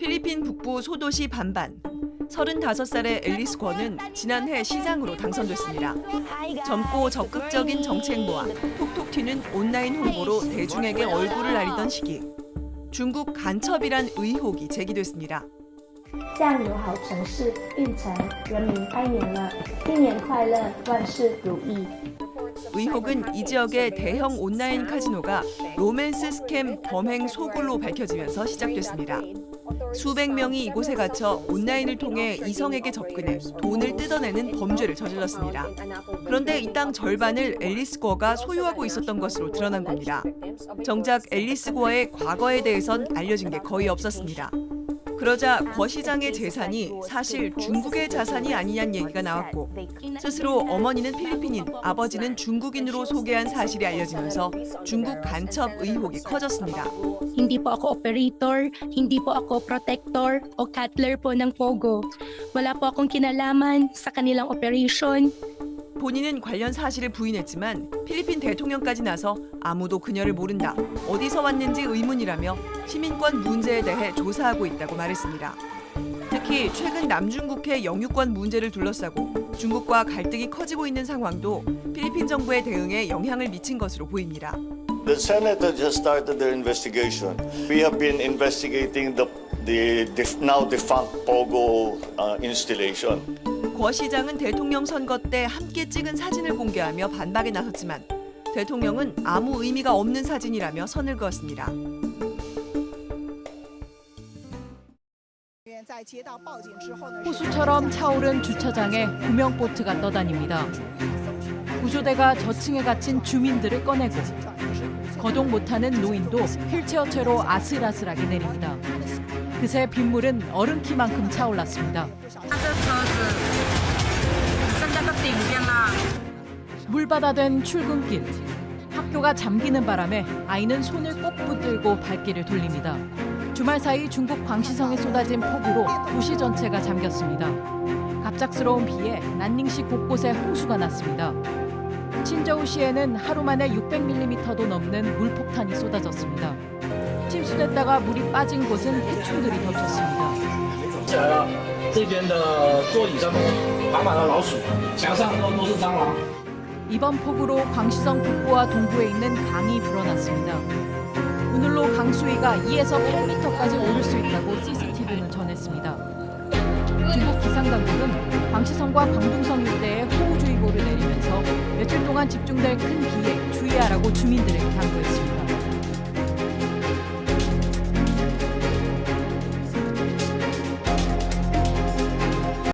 필리핀 북부 소도시 반반. 35살의 앨리스 권은 지난해 시장으로 당선됐습니다. 젊고 적극적인 정치 행보와 톡톡 튀는 온라인 홍보로 대중에게 얼굴을 알리던 시기. 중국 간첩이란 의혹이 제기됐습니다. 酱油好城市运城人民拜年了，新年快乐，万事如意。 의혹은 이 지역의 대형 온라인 카지노가 로맨스 스캠 범행 소굴로 밝혀지면서 시작됐습니다. 수백 명이 이곳에 갇혀 온라인을 통해 이성에게 접근해 돈을 뜯어내는 범죄를 저질렀습니다. 그런데 이 땅 절반을 앨리스 고어가 소유하고 있었던 것으로 드러난 겁니다. 정작 앨리스 고어의 과거에 대해선 알려진 게 거의 없었습니다. 그러자 거 시장의 재산이 사실 중국의 자산이 아니냐는 얘기가 나왔고 스스로 어머니는 필리핀인, 아버지는 중국인으로 소개한 사실이 알려지면서 중국 간첩 의혹이 커졌습니다. Po ako protector o cutler po ng Pogo. Wala po akong kinalaman sa kanilang operation. 본인은 관련 사실을 부인했지만 필리핀 대통령까지 나서 아무도 그녀를 모른다. 어디서 왔는지 의문이라며 시민권 문제에 대해 조사하고 있다고 말했습니다. 특히 최근 남중국해 영유권 문제를 둘러싸고 중국과 갈등이 커지고 있는 상황도 필리핀 정부의 대응에 영향을 미친 것으로 보입니다. The Senate has started their investigation. We have been investigating the the now defunct Pogo uh, installation. 거 시장은 대통령 선거 때 함께 찍은 사진을 공개하며 반박에 나섰지만 대통령은 아무 의미가 없는 사진이라며 선을 그었습니다. 호수처럼 차오른 주차장에 구명 보트가 떠다닙니다. 구조대가 저층에 갇힌 주민들을 꺼내고 거동 못하는 노인도 휠체어채로 아슬아슬하게 내립니다. 그새 빗물은 얼음 키만큼 차올랐습니다. 물바다된 출근길. 학교가 잠기는 바람에 아이는 손을 꼭 붙들고 발길을 돌립니다. 주말 사이 중국 광시성에 쏟아진 폭우로 도시 전체가 잠겼습니다. 갑작스러운 비에 난닝시 곳곳에 홍수가 났습니다. 친저우시에는 하루 만에 600mm도 넘는 물폭탄이 쏟아졌습니다. 침수됐다가 물이 빠진 곳은 해충들이 덮쳤습니다. 起来了，这边的座椅上面满满的老鼠，墙上都都是蟑螂。 이번 폭우로 광시성 북부와 동부에 있는 강이 불어났습니다. 오늘로 강수위가 2에서 8m까지 오를 수 있다고 CCTV는 전했습니다. 중국 기상당국은 광시성과 광둥성 일대에 호우주의보를 내리면서 며칠 동안 집중될 큰 비에 주의하라고 주민들에게 당부했습니다.